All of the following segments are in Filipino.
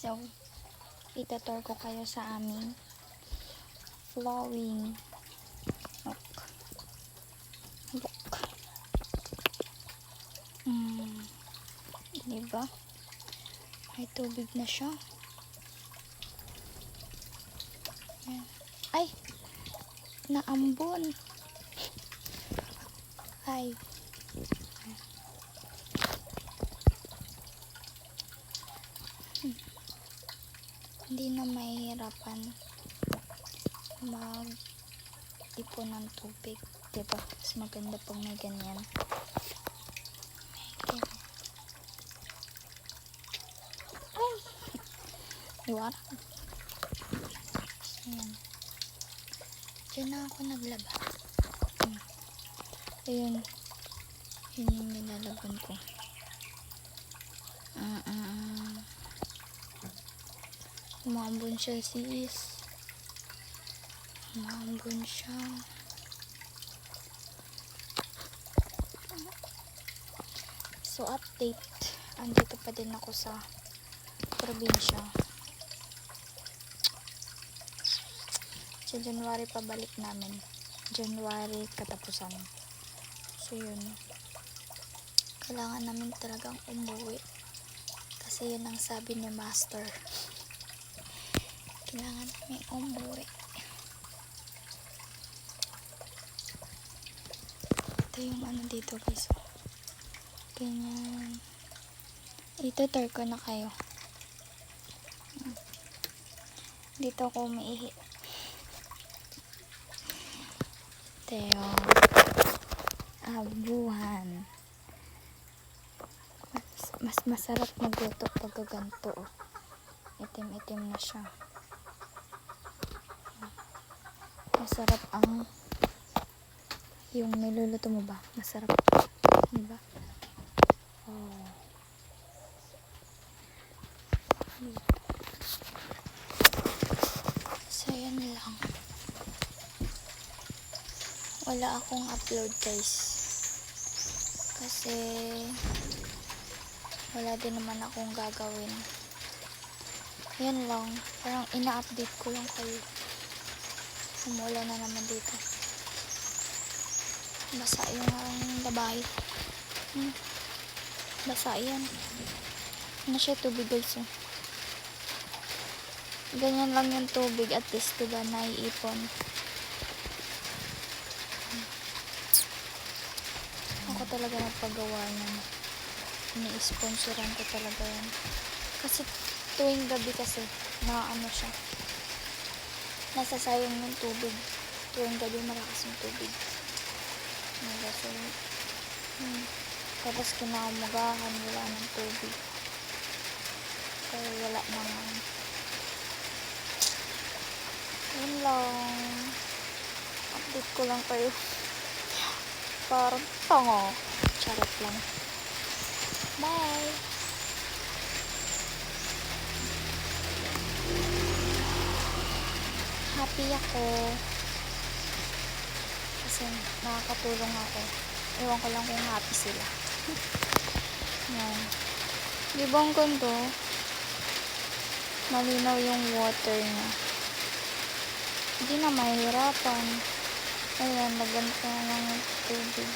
So, itutur ko kayo sa aming flowing look. Look. Mm. Diba? May tubig na siya. Yan. Ay! Naambon. Ay. Hmm. Hindi na mahihirapan mag ipon ng tubig. Diba? Mas maganda pag may ganyan. Ay! Iwara. Ayan. Diyan na ako naglaba. Hmm. Ayun. Yun yung nilalaban ko. Ah, ah, ah. Umambon siya sis. Umambon siya. So update. Andito pa din ako sa probinsya. Sa January pabalik namin. January katapusan. So yun. Kailangan namin talagang umuwi. Kasi yun ang sabi ni Master. Kailangan namin umuwi. Ito yung ano dito guys. Ganyan. Ito ko na kayo. Dito ako umiihi. Ito yung abuhan. Mas, mas masarap magluto pag ganito. Itim-itim na siya. Masarap ang yung niluluto mo ba? Masarap. Diba? Oh. So, yan lang. Wala akong upload guys. Kasi wala din naman akong gagawin. Yan lang. Parang ina-update ko lang kayo. Umula na naman dito. Basa yung ang labay. Hmm. Basa yan. Ano siya tubig guys oh. Ganyan lang yung tubig at least diba naiipon. Ako talaga nagpagawa niyan. Ini-sponsoran ko talaga yan. Kasi tuwing gabi kasi na ano siya. Nasasayang yung tubig. Tuwing gabi malakas yung tubig. Kasi, hmm, tapos kinaumagahan wala ng tubig. Kaya wala naman. Yun lang. Update ko lang kayo. Parang tango. Charot lang. Bye! Happy ako. Kasi nakakatulong ako. Ewan ko lang kung happy sila. Yan. Di ba ang ganda? Malinaw yung water niya. Hindi na mahirapan. Ayan, naganto na yung tubig.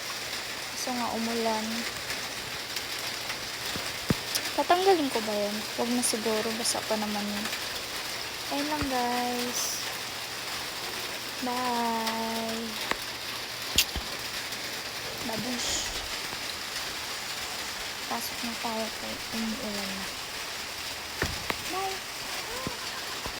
Kasi nga umulan. Tatanggalin ko ba yan? Huwag na siguro. Basa pa naman yun. Ayun lang guys. Bye. Babush. Pasok na tayo kay umuulan. Bye.